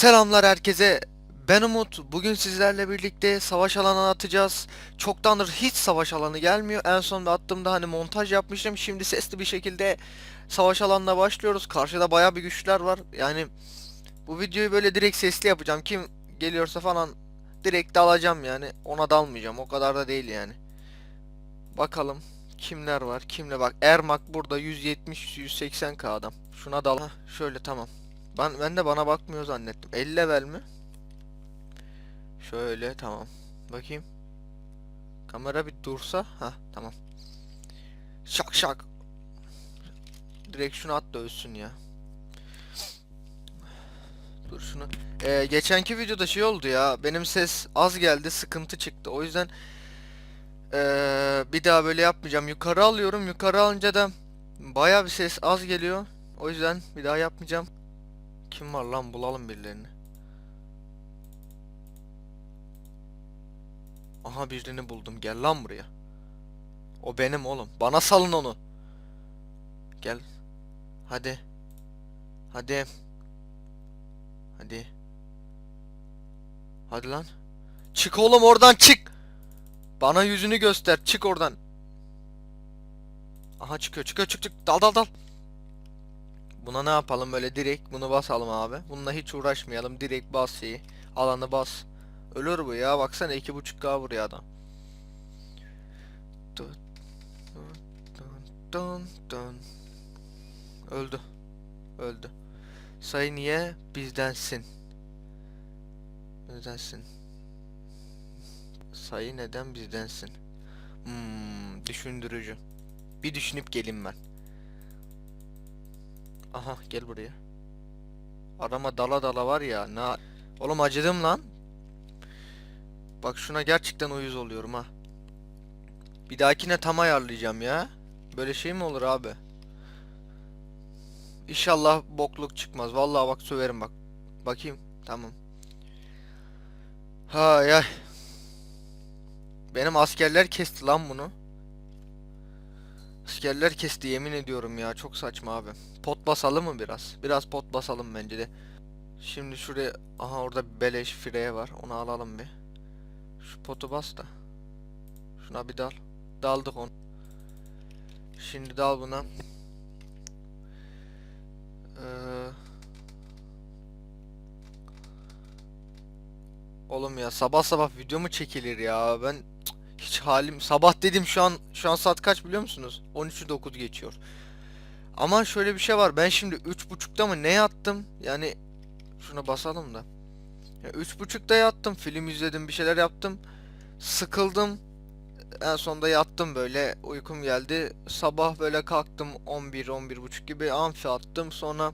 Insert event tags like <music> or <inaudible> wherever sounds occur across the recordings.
Selamlar herkese. Ben Umut. Bugün sizlerle birlikte savaş alanı atacağız. Çoktandır hiç savaş alanı gelmiyor. En son attığımda hani montaj yapmıştım. Şimdi sesli bir şekilde savaş alanına başlıyoruz. Karşıda baya bir güçler var. Yani bu videoyu böyle direkt sesli yapacağım. Kim geliyorsa falan direkt dalacağım yani. Ona dalmayacağım. O kadar da değil yani. Bakalım kimler var. Kimle bak. Ermak burada 170-180k adam. Şuna dal. Hah, şöyle tamam. Ben, ben de bana bakmıyor zannettim. 50 level mi? Şöyle tamam. Bakayım. Kamera bir dursa. Ha tamam. Şak şak. Direkt şunu at da ya. Dur şunu. Ee, geçenki videoda şey oldu ya. Benim ses az geldi. Sıkıntı çıktı. O yüzden ee, bir daha böyle yapmayacağım. Yukarı alıyorum. Yukarı alınca da baya bir ses az geliyor. O yüzden bir daha yapmayacağım. Kim var lan bulalım birilerini. Aha birini buldum. Gel lan buraya. O benim oğlum. Bana salın onu. Gel. Hadi. Hadi. Hadi. Hadi lan. Çık oğlum oradan çık. Bana yüzünü göster. Çık oradan. Aha çıkıyor çıkıyor çık çık. Dal dal dal. Buna ne yapalım böyle direkt bunu basalım abi. Bununla hiç uğraşmayalım. Direkt bas şeyi. Alanı bas. Ölür bu ya. Baksana 2.5k vuruyor adam. Öldü. Öldü. Sayı niye bizdensin? Bizdensin. Sayı neden bizdensin? Hmm, düşündürücü. Bir düşünüp gelin ben. Aha gel buraya. Arama dala dala var ya. Na Oğlum acıdım lan. Bak şuna gerçekten uyuz oluyorum ha. Bir dahakine tam ayarlayacağım ya. Böyle şey mi olur abi? İnşallah bokluk çıkmaz. Vallahi bak söverim bak. Bakayım. Tamam. Hay ay. Benim askerler kesti lan bunu. Askerler kesti yemin ediyorum ya. Çok saçma abi. Pot basalım mı biraz? Biraz pot basalım bence de. Şimdi şuraya... Aha orada beleş fireye var. Onu alalım bir. Şu potu bas da. Şuna bir dal. Daldık onu. Şimdi dal buna. Ee... Oğlum ya sabah sabah video mu çekilir ya? Ben hiç halim sabah dedim şu an şu an saat kaç biliyor musunuz? 13'ü 9 geçiyor. Ama şöyle bir şey var. Ben şimdi 3.30'da mı ne yattım? Yani şuna basalım da. Ya 3.30'da yattım. Film izledim, bir şeyler yaptım. Sıkıldım. En sonunda yattım böyle. Uykum geldi. Sabah böyle kalktım 11 11.30 gibi amfi attım. Sonra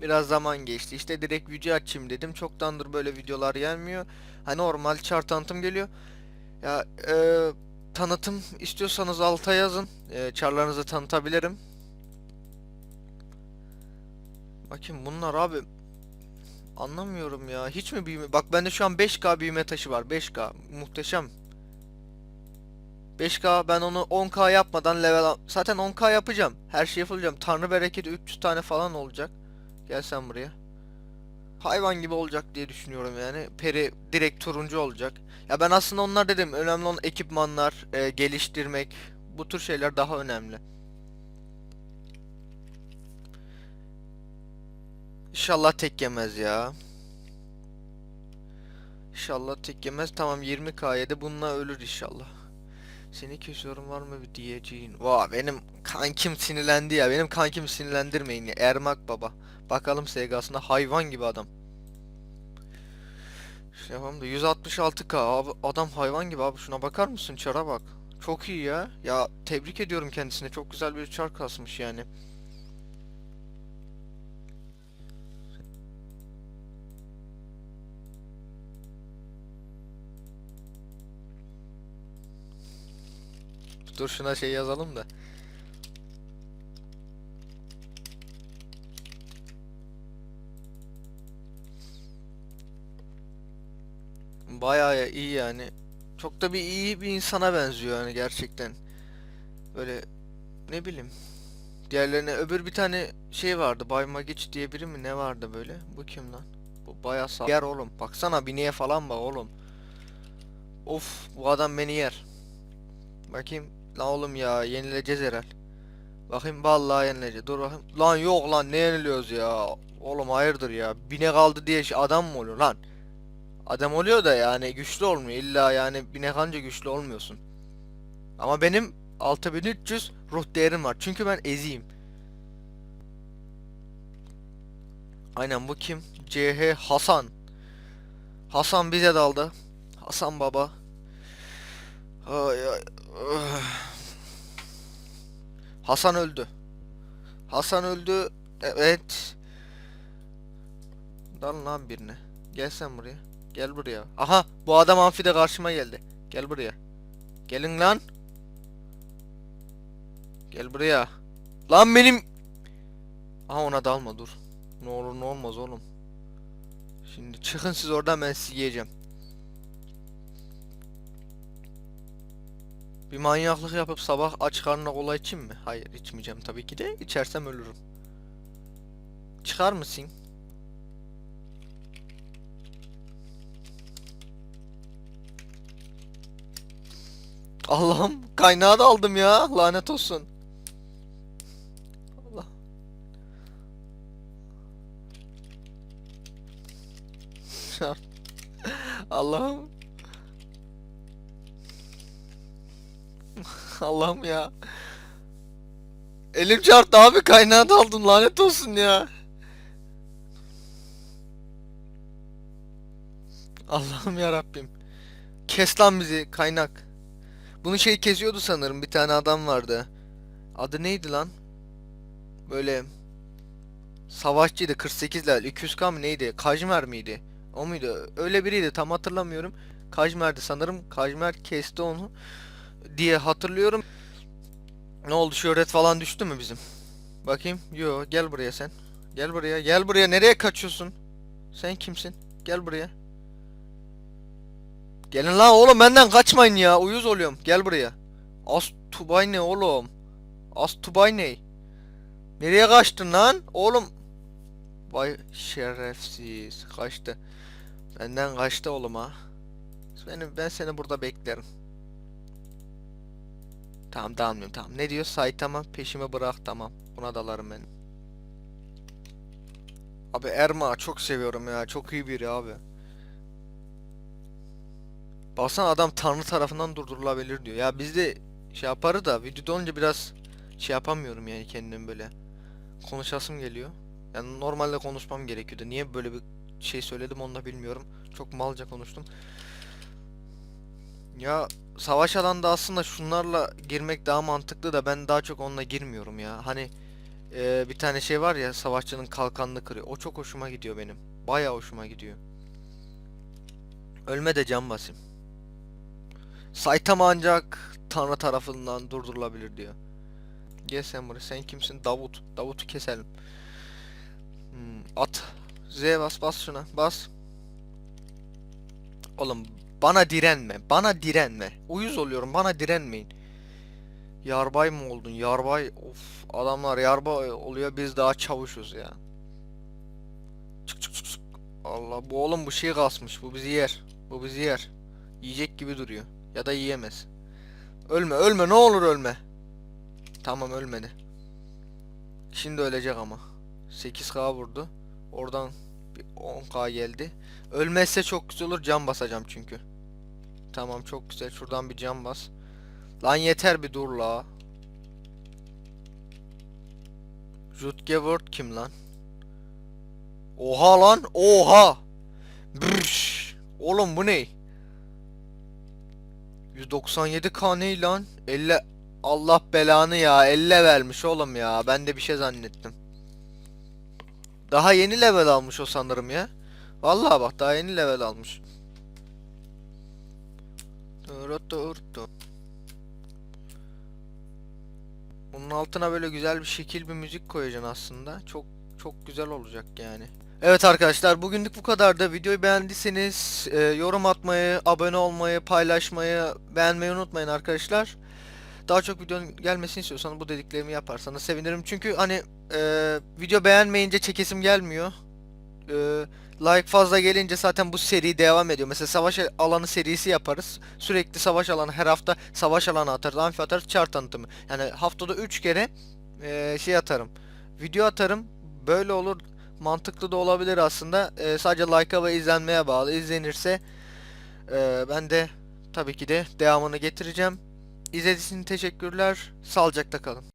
biraz zaman geçti. İşte direkt video açayım dedim. Çoktandır böyle videolar gelmiyor. Hani normal çar tanıtım geliyor. Ya e, tanıtım istiyorsanız alta yazın. E, çarlarınızı tanıtabilirim. Bakayım bunlar abi anlamıyorum ya. Hiç mi büyüme? Bak bende şu an 5K büyüme taşı var. 5K muhteşem. 5K ben onu 10K yapmadan level al- zaten 10K yapacağım. Her şey yapacağım. Tanrı bereketi 300 tane falan olacak. Gel sen buraya. Hayvan gibi olacak diye düşünüyorum yani. Peri direkt turuncu olacak. Ya ben aslında onlar dedim. Önemli olan ekipmanlar, e, geliştirmek. Bu tür şeyler daha önemli. İnşallah tek yemez ya. İnşallah tek yemez. Tamam 20k yedi. Bununla ölür inşallah. Seni kesiyorum var mı bir diyeceğin? Vaa benim kankim sinirlendi ya. Benim kankim sinirlendirmeyin ya. Ermak baba. Bakalım SG'sında hayvan gibi adam. Şey yapalım da 166k abi adam hayvan gibi abi şuna bakar mısın çara bak. Çok iyi ya. Ya tebrik ediyorum kendisine. Çok güzel bir çar kasmış yani. Dur şuna şey yazalım da. Bayağı iyi yani. Çok da bir iyi bir insana benziyor yani gerçekten. Böyle ne bileyim. Diğerlerine öbür bir tane şey vardı. Bay Magic diye biri mi ne vardı böyle? Bu kim lan? Bu Bayağı sağ. Yer oğlum. Baksana bineğe falan bak oğlum. Of bu adam beni yer. Bakayım. Lan oğlum ya yenileceğiz herhal. Bakayım vallahi yenileceğiz. Dur bakayım. Lan yok lan ne yeniliyoruz ya. Oğlum hayırdır ya. Bine kaldı diye şey- adam mı oluyor lan? Adam oluyor da yani güçlü olmuyor. İlla yani bine kalınca güçlü olmuyorsun. Ama benim 6300 ruh değerim var. Çünkü ben eziyim. Aynen bu kim? CH Hasan. Hasan bize daldı. Hasan baba. Ay ay. <sighs> Hasan öldü. Hasan öldü. Evet. Dalın lan birine. Gel sen buraya. Gel buraya. Aha bu adam amfide karşıma geldi. Gel buraya. Gelin lan. Gel buraya. Lan benim. Aha ona dalma dur. Ne olur ne olmaz oğlum. Şimdi çıkın siz oradan ben sizi yiyeceğim. Bir manyaklık yapıp sabah aç karnına kola içeyim mi? Hayır içmeyeceğim tabii ki de. İçersem ölürüm. Çıkar mısın? Allah'ım kaynağı da aldım ya. Lanet olsun. Allah. <laughs> Allah'ım. <laughs> Allah'ım ya. Elim çarptı abi kaynağı da aldım lanet olsun ya. Allah'ım ya Rabbim. Kes lan bizi kaynak. Bunu şey kesiyordu sanırım bir tane adam vardı. Adı neydi lan? Böyle savaşçıydı 48'ler 200k mı neydi? Kajmer miydi? O muydu? Öyle biriydi tam hatırlamıyorum. Kajmer'di sanırım. Kajmer kesti onu diye hatırlıyorum. Ne oldu şöhret falan düştü mü bizim? Bakayım. Yo gel buraya sen. Gel buraya. Gel buraya. Nereye kaçıyorsun? Sen kimsin? Gel buraya. Gelin lan oğlum benden kaçmayın ya. Uyuz oluyorum. Gel buraya. As Tubay ne oğlum? As Tubay ne? Nereye kaçtın lan? Oğlum. Vay şerefsiz. Kaçtı. Benden kaçtı oğlum ha. Benim, ben seni burada beklerim. Tamam dalmıyorum tamam. Ne diyor? Saitama peşimi bırak tamam. Buna dalarım ben. Abi Erma çok seviyorum ya. Çok iyi biri abi. Baksana adam tanrı tarafından durdurulabilir diyor. Ya biz de şey yaparız da videoda olunca biraz şey yapamıyorum yani kendim böyle. Konuşasım geliyor. Yani normalde konuşmam gerekiyordu. Niye böyle bir şey söyledim onu da bilmiyorum. Çok malca konuştum. Ya savaş alanında aslında şunlarla girmek daha mantıklı da ben daha çok onunla girmiyorum ya. Hani e, bir tane şey var ya savaşçının kalkanını kırıyor. O çok hoşuma gidiyor benim. Bayağı hoşuma gidiyor. Ölme de can basayım. Saitama ancak Tanrı tarafından durdurulabilir diyor. Gel sen buraya. Sen kimsin? Davut. Davut'u keselim. Hmm, at. Z bas bas şuna. Bas. Oğlum bana direnme. Bana direnme. Uyuz oluyorum. Bana direnmeyin. Yarbay mı oldun? Yarbay. Of. Adamlar yarbay oluyor. Biz daha çavuşuz ya. Çık çık çık. Allah bu oğlum bu şey kasmış. Bu bizi yer. Bu bizi yer. Yiyecek gibi duruyor. Ya da yiyemez. Ölme ölme ne olur ölme. Tamam ölmedi. Şimdi ölecek ama. 8k vurdu. Oradan bir 10k geldi. Ölmezse çok güzel olur. Can basacağım çünkü. Tamam çok güzel. Şuradan bir can bas. Lan yeter bir dur la. Rutgevort kim lan? Oha lan. Oha. Brrş. Oğlum bu ne? 197k ne lan? 50 Allah belanı ya 50 vermiş oğlum ya. Ben de bir şey zannettim. Daha yeni level almış o sanırım ya. Vallahi bak daha yeni level almış. Bunun altına böyle güzel bir şekil bir müzik koyacaksın aslında. Çok çok güzel olacak yani. Evet arkadaşlar bugünlük bu kadar da videoyu beğendiyseniz e, yorum atmayı, abone olmayı, paylaşmayı, beğenmeyi unutmayın arkadaşlar. Daha çok videonun gelmesini istiyorsanız bu dediklerimi yaparsanız sevinirim. Çünkü hani e, video beğenmeyince çekesim gelmiyor. E, like fazla gelince zaten bu seri devam ediyor. Mesela savaş alanı serisi yaparız. Sürekli savaş alanı her hafta savaş alanı atarız, amfi atarız, çar tanıtımı. Yani haftada 3 kere eee, şey atarım. Video atarım. Böyle olur. Mantıklı da olabilir aslında. Eee, sadece like'a ve izlenmeye bağlı. İzlenirse eee, ben de tabii ki de devamını getireceğim. İzlediğiniz için teşekkürler. Sağlıcakla kalın.